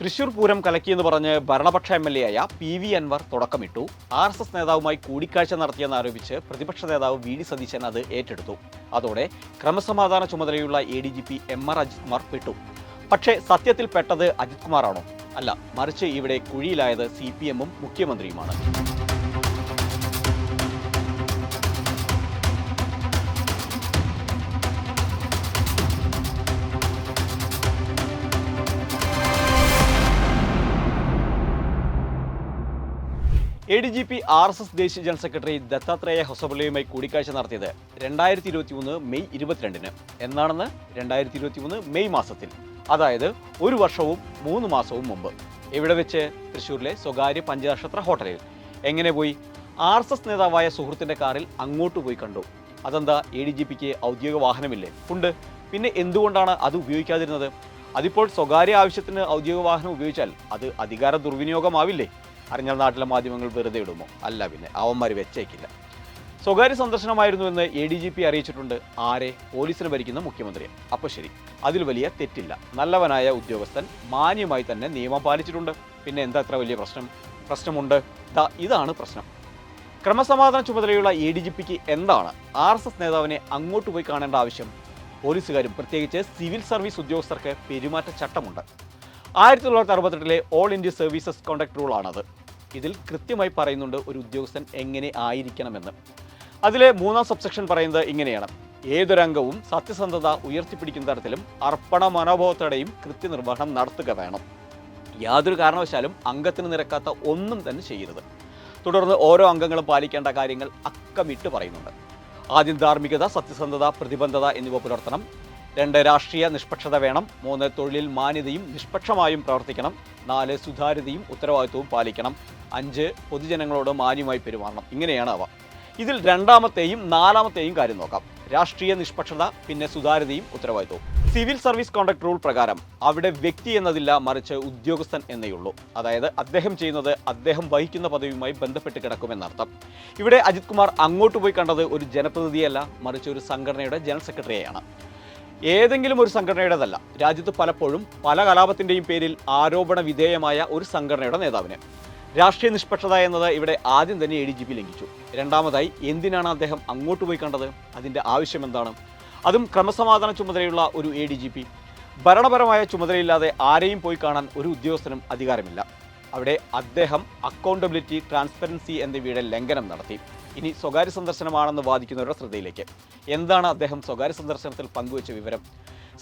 തൃശൂർ പൂരം കലക്കിയെന്ന് പറഞ്ഞ് ഭരണപക്ഷ എം എൽ എ ആയ പി വി അൻവർ തുടക്കമിട്ടു. ആർ എസ് എസ് നേതാവുമായി കൂടിക്കാഴ്ച നടത്തിയെന്ന് ആരോപിച്ച് പ്രതിപക്ഷ നേതാവ് വി ഡി സതീശൻ അത് ഏറ്റെടുത്തു. അതോടെ ക്രമസമാധാന ചുമതലയുള്ള A D G P M R Ajith Kumar പെട്ടു. പക്ഷേ സത്യത്തിൽ പെട്ടത് അജിത് കുമാറാണോ? അല്ല മറിച്ച് ഇവിടെ കുഴിയിലായത് സി പി എമ്മും മുഖ്യമന്ത്രിയുമാണ്. A D G P R S S ദേശീയ ജനറൽ സെക്രട്ടറി ദത്താത്രേയ ഹൊസബുള്ളയുമായി കൂടിക്കാഴ്ച നടത്തിയത് രണ്ടായിരത്തി ഇരുപത്തി മൂന്ന് മെയ് ഇരുപത്തിരണ്ടിന്. എന്നാണെന്ന് രണ്ടായിരത്തി ഇരുപത്തി മൂന്ന് മെയ് മാസത്തിൽ. അതായത് ഒരു വർഷവും മൂന്ന് മാസവും മുമ്പ്. ഇവിടെ വെച്ച്? തൃശ്ശൂരിലെ സ്വകാര്യ പഞ്ചനക്ഷത്ര ഹോട്ടലിൽ. എങ്ങനെ പോയി? ആർ എസ് എസ് നേതാവായ സുഹൃത്തിന്റെ കാറിൽ അങ്ങോട്ട് പോയി കണ്ടു. അതെന്താ? എ ഡി ജി പിക്ക് ഔദ്യോഗിക വാഹനമില്ലേ? ഉണ്ട്. പിന്നെ എന്തുകൊണ്ടാണ് അത് ഉപയോഗിക്കാതിരുന്നത്? അതിപ്പോൾ സ്വകാര്യ ആവശ്യത്തിന് ഔദ്യോഗിക വാഹനം ഉപയോഗിച്ചാൽ അത് അധികാര ദുർവിനിയോഗമാവില്ലേ? അറിഞ്ഞാൽ നാട്ടിലെ മാധ്യമങ്ങൾ വെറുതെ ഇടുമോ? അല്ല പിന്നെ അവന്മാർ വെച്ചേക്കില്ല. സ്വകാര്യ സന്ദർശനമായിരുന്നുവെന്ന് എ ഡി ജി പി അറിയിച്ചിട്ടുണ്ട്. ആരെ? പോലീസിന് ഭരിക്കുന്ന മുഖ്യമന്ത്രിയെ. അപ്പോൾ ശരി അതിൽ വലിയ തെറ്റില്ല. നല്ലവനായ ഉദ്യോഗസ്ഥൻ മാന്യമായി തന്നെ നിയമം പാലിച്ചിട്ടുണ്ട്. പിന്നെ എന്താ അത്ര വലിയ പ്രശ്നം? പ്രശ്നമുണ്ട്. ഇതാണ് പ്രശ്നം. ക്രമസമാധാന ചുമതലയുള്ള എ ഡി ജി പിക്ക് എന്താണ്? ആർ എസ് എസ് നേതാവിനെ അങ്ങോട്ട് പോയി കാണേണ്ട ആവശ്യം? പോലീസുകാരും പ്രത്യേകിച്ച് സിവിൽ സർവീസ് ഉദ്യോഗസ്ഥർക്ക് പെരുമാറ്റ ചട്ടമുണ്ട് ആയിരത്തി തൊള്ളായിരത്തി അറുപത്തെട്ടിലെ ഓൾ ഇന്ത്യ സർവീസസ് കോണ്ടക്ട് റൂളാണത് ഇതിൽ കൃത്യമായി പറയുന്നുണ്ട് ഒരു ഉദ്യോഗസ്ഥൻ എങ്ങനെ ആയിരിക്കണമെന്ന്. അതിലെ മൂന്നാം സബ്സെക്ഷൻ പറയുന്നത് ഇങ്ങനെയാണ്. ഏതൊരംഗവും സത്യസന്ധത ഉയർത്തിപ്പിടിക്കുന്ന തരത്തിലും അർപ്പണ മനോഭാവത്തോടെയും കൃത്യനിർവഹണം നടത്തുക വേണം. യാതൊരു കാരണവശാലും അംഗത്തിന് നിരക്കാത്ത ഒന്നും തന്നെ ചെയ്യരുത്. തുടർന്ന് ഓരോ അംഗങ്ങളും പാലിക്കേണ്ട കാര്യങ്ങൾ അക്കമിട്ട് പറയുന്നുണ്ട്. ആദ്യം ധാർമ്മികത സത്യസന്ധത പ്രതിബദ്ധത എന്നിവ പുലർത്തണം. രണ്ട് രാഷ്ട്രീയ നിഷ്പക്ഷത വേണം. മൂന്ന് തൊഴിലിൽ മാന്യതയും നിഷ്പക്ഷമായും പ്രവർത്തിക്കണം. നാല് സുതാര്യതയും ഉത്തരവാദിത്വവും പാലിക്കണം. അഞ്ച് പൊതുജനങ്ങളോട് മാന്യമായി പെരുമാറണം. ഇങ്ങനെയാണ് അവ. ഇതിൽ രണ്ടാമത്തെയും നാലാമത്തെയും കാര്യം നോക്കാം. രാഷ്ട്രീയ നിഷ്പക്ഷത പിന്നെ സുതാര്യതയും ഉത്തരവാദിത്വവും. സിവിൽ സർവീസ് കോണ്ടക്ട് റൂൾ പ്രകാരം അവിടെ വ്യക്തി എന്നതില്ല മറിച്ച് ഉദ്യോഗസ്ഥൻ എന്നേയുള്ളൂ അതായത് അദ്ദേഹം ചെയ്യുന്നത് അദ്ദേഹം വഹിക്കുന്ന പദവിയുമായി ബന്ധപ്പെട്ട് കിടക്കുമെന്നർത്ഥം. ഇവിടെ അജിത് കുമാർ അങ്ങോട്ട് പോയി കണ്ടത് ഒരു ജനപ്രതിനിധിയല്ല മറിച്ച് ഒരു സംഘടനയുടെ ജനറൽ സെക്രട്ടറിയെയാണ്. ഏതെങ്കിലും ഒരു സംഘടനയുടേതല്ല. രാജ്യത്ത് പലപ്പോഴും പല കലാപത്തിന്റെയും പേരിൽ ആരോപണ വിധേയമായ ഒരു സംഘടനയുടെ നേതാവിന്. രാഷ്ട്രീയ നിഷ്പക്ഷത എന്നത് ഇവിടെ ആദ്യം തന്നെ എ ഡി ജി പി ലംഘിച്ചു. രണ്ടാമതായി എന്തിനാണ് അദ്ദേഹം അങ്ങോട്ട് പോയി കണ്ടത്? അതിന്റെ ആവശ്യം എന്താണ്? അതും ക്രമസമാധാന ചുമതലയുള്ള ഒരു എ ഡി ജി പി ഭരണപരമായ ചുമതലയില്ലാതെ ആരെയും പോയി കാണാൻ ഒരു ഉദ്യോഗസ്ഥനും അധികാരമില്ല. അവിടെ അദ്ദേഹം അക്കൗണ്ടബിലിറ്റി ട്രാൻസ്പെറൻസി എന്നിവയുടെ ലംഘനം നടത്തി. ഇനി സ്വകാര്യ സന്ദർശനമാണെന്ന് വാദിക്കുന്നവരുടെ ശ്രദ്ധയിലേക്ക്. എന്താണ് അദ്ദേഹം സ്വകാര്യ സന്ദർശനത്തിൽ പങ്കുവച്ച വിവരം?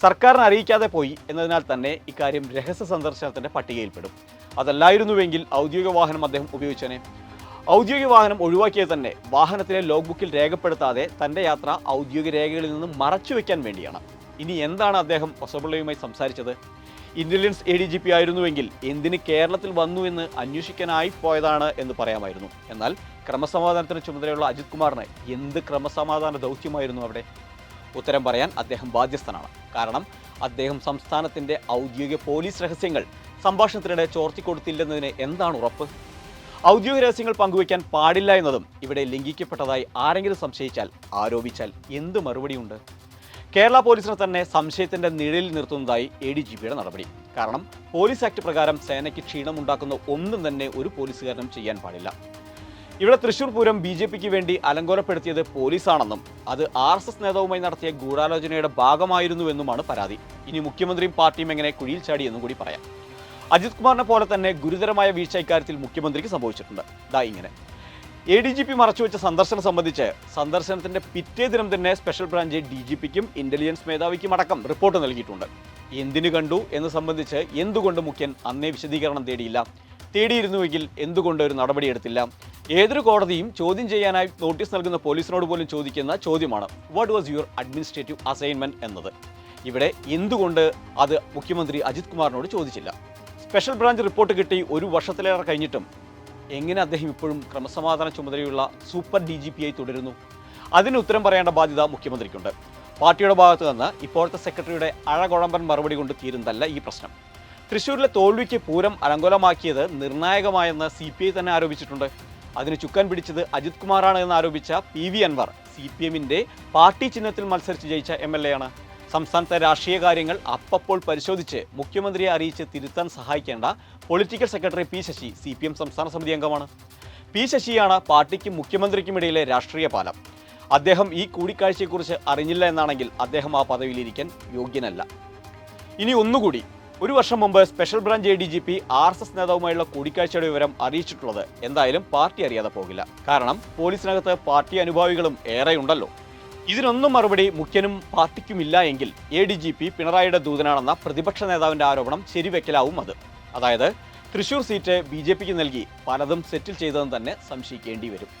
സർക്കാരിനെ അറിയിക്കാതെ പോയി എന്നതിനാൽ തന്നെ ഇക്കാര്യം രഹസ്യ സന്ദർശനത്തിന്റെ പട്ടികയിൽപ്പെടും. അതല്ലായിരുന്നുവെങ്കിൽ ഔദ്യോഗിക വാഹനം അദ്ദേഹം ഉപയോഗിച്ചേനെ. ഔദ്യോഗിക വാഹനം ഒഴിവാക്കിയത് തന്നെ വാഹനത്തിലെ ലോഗ് ബുക്കിൽ രേഖപ്പെടുത്താതെ തന്റെ യാത്ര ഔദ്യോഗിക രേഖകളിൽ നിന്ന് മറച്ചു വെക്കാൻ വേണ്ടിയാണ്. ഇനി എന്താണ് അദ്ദേഹം ഒസബുള്ളയുമായി സംസാരിച്ചത്? Intelligence A D G P ആയിരുന്നുവെങ്കിൽ എന്തിന് കേരളത്തിൽ വന്നു എന്ന് അന്വേഷിക്കാനായി പോയതാണ് എന്ന് പറയാമായിരുന്നു. എന്നാൽ ക്രമസമാധാനത്തിന് ചുമതലയുള്ള അജിത് കുമാറിന് എന്ത് ക്രമസമാധാന ദൗത്യമായിരുന്നു അവിടെ? ഉത്തരം പറയാൻ അദ്ദേഹം ബാധ്യസ്ഥനാണ്. കാരണം അദ്ദേഹം സംസ്ഥാനത്തിന്റെ ഔദ്യോഗിക പോലീസ് രഹസ്യങ്ങൾ സംഭാഷണത്തിനിടെ ചോർത്തിക്കൊടുത്തില്ലെന്നതിന് എന്താണ് ഉറപ്പ്? ഔദ്യോഗിക രഹസ്യങ്ങൾ പങ്കുവയ്ക്കാൻ പാടില്ല എന്നതും ഇവിടെ ലംഘിക്കപ്പെട്ടതായി ആരെങ്കിലും സംശയിച്ചാൽ ആരോപിച്ചാൽ എന്ത് മറുപടിയുണ്ട്? കേരള പോലീസിനെ തന്നെ സംശയത്തിന്റെ നിഴലിൽ നിർത്തുന്നതായി എ ഡി ജി പിയുടെ നടപടി. കാരണം പോലീസ് ആക്ട് പ്രകാരം സേനയ്ക്ക് ക്ഷീണമുണ്ടാക്കുന്ന ഒന്നും തന്നെ ഒരു പോലീസുകാരനും ചെയ്യാൻ പാടില്ല. ഇവിടെ തൃശൂർ പൂരം ബി ജെ പിക്ക് വേണ്ടി അലങ്കോലപ്പെടുത്തിയത് പോലീസാണെന്നും അത് ആർ എസ് എസ് നേതാവുമായി നടത്തിയ ഗൂഢാലോചനയുടെ ഭാഗമായിരുന്നുവെന്നുമാണ് പരാതി. ഇനി മുഖ്യമന്ത്രിയും പാർട്ടിയും എങ്ങനെ കുഴിയിൽ ചാടിയെന്നും കൂടി പറയാം. അജിത് കുമാറിനെ പോലെ തന്നെ ഗുരുതരമായ വീഴ്ച ഇക്കാര്യത്തിൽ മുഖ്യമന്ത്രിക്ക് സംഭവിച്ചിട്ടുണ്ട്. ദാ ഇങ്ങനെ. എ ഡി ജി പി മറച്ചുവെച്ച സന്ദർശനം സംബന്ധിച്ച് സന്ദർശനത്തിന്റെ പിറ്റേ ദിനം തന്നെ സ്പെഷ്യൽ ബ്രാഞ്ച് ഡി ജി പിക്കും ഇന്റലിജൻസ് മേധാവിക്കും അടക്കം റിപ്പോർട്ട് നൽകിയിട്ടുണ്ട്. എന്തിനു കണ്ടു എന്ന് സംബന്ധിച്ച് എന്തുകൊണ്ട് മുഖ്യൻ അന്നേ വിശദീകരണം തേടിയില്ല? തേടിയിരുന്നുവെങ്കിൽ എന്തുകൊണ്ട് ഒരു നടപടിയെടുത്തില്ല ഏതൊരു കോടതിയും ചോദ്യം ചെയ്യാനായി നോട്ടീസ് നൽകുന്ന പോലീസിനോട് പോലും ചോദിക്കുന്ന ചോദ്യമാണ് what was your administrative assignment എന്നത്. ഇവിടെ എന്തുകൊണ്ട് അത് മുഖ്യമന്ത്രി അജിത് കുമാറിനോട് ചോദിച്ചില്ല. സ്പെഷ്യൽ ബ്രാഞ്ച് റിപ്പോർട്ട് കിട്ടി ഒരു വർഷത്തിലേറെ കഴിഞ്ഞിട്ടും എങ്ങനെ അദ്ദേഹം ഇപ്പോഴും ക്രമസമാധാന ചുമതലയുള്ള സൂപ്പർ ഡി ജി പി ആയി തുടരുന്നു? അതിന് ഉത്തരം പറയേണ്ട ബാധ്യത മുഖ്യമന്ത്രിക്കുണ്ട്. പാർട്ടിയുടെ ഭാഗത്തു നിന്ന് ഇപ്പോഴത്തെ സെക്രട്ടറിയുടെ അഴകുഴമ്പൻ മറുപടി കൊണ്ട് തീരുന്നതല്ല ഈ പ്രശ്നം. തൃശ്ശൂരിലെ തോൽവിക്ക് പൂരം അലങ്കോലമാക്കിയത് നിർണായകമായെന്ന് സി പി ഐ തന്നെ ആരോപിച്ചിട്ടുണ്ട്. അതിന് ചുക്കാൻ പിടിച്ചത് അജിത് കുമാറാണ് എന്ന് ആരോപിച്ച P V Anvar C P എമ്മിന്റെ പാർട്ടി ചിഹ്നത്തിൽ മത്സരിച്ച് ജയിച്ച എം എൽ എ ആണ്. സംസ്ഥാനത്തെ രാഷ്ട്രീയ കാര്യങ്ങൾ അപ്പപ്പോൾ പരിശോധിച്ച് മുഖ്യമന്ത്രിയെ അറിയിച്ച് തിരുത്താൻ സഹായിക്കേണ്ട political secretary P Sasi C P M സംസ്ഥാന സമിതി അംഗമാണ്. പി ശശിയാണ് പാർട്ടിക്കും മുഖ്യമന്ത്രിക്കും ഇടയിലെ രാഷ്ട്രീയ പാലം. അദ്ദേഹം ഈ കൂടിക്കാഴ്ചയെക്കുറിച്ച് അറിഞ്ഞില്ല എന്നാണെങ്കിൽ അദ്ദേഹം ആ പദവിയിലിരിക്കാൻ യോഗ്യനല്ല. ഇനി ഒന്നുകൂടി ഒരു വർഷം മുമ്പ് special branch A D G P R S S നേതാവുമായുള്ള കൂടിക്കാഴ്ചയുടെ വിവരം അറിയിച്ചിട്ടുള്ളത് എന്തായാലും പാർട്ടി അറിയാതെ പോകില്ല. കാരണം പോലീസിനകത്ത് പാർട്ടി അനുഭാവികളും ഏറെയുണ്ടല്ലോ. ഇതിനൊന്നും മറുപടി മുഖ്യനും പാർട്ടിക്കുമില്ല എങ്കിൽ എ ഡി ജി പി പിണറായിയുടെ ദൂതനാണെന്ന പ്രതിപക്ഷ നേതാവിന്റെ ആരോപണം ശരിവെക്കലാവും അത്. അതായത് തൃശൂർ സീറ്റ് ബി ജെ പിക്ക് നൽകി പലതും സെറ്റിൽ ചെയ്തതെന്ന് തന്നെ സംശയിക്കേണ്ടി വരും.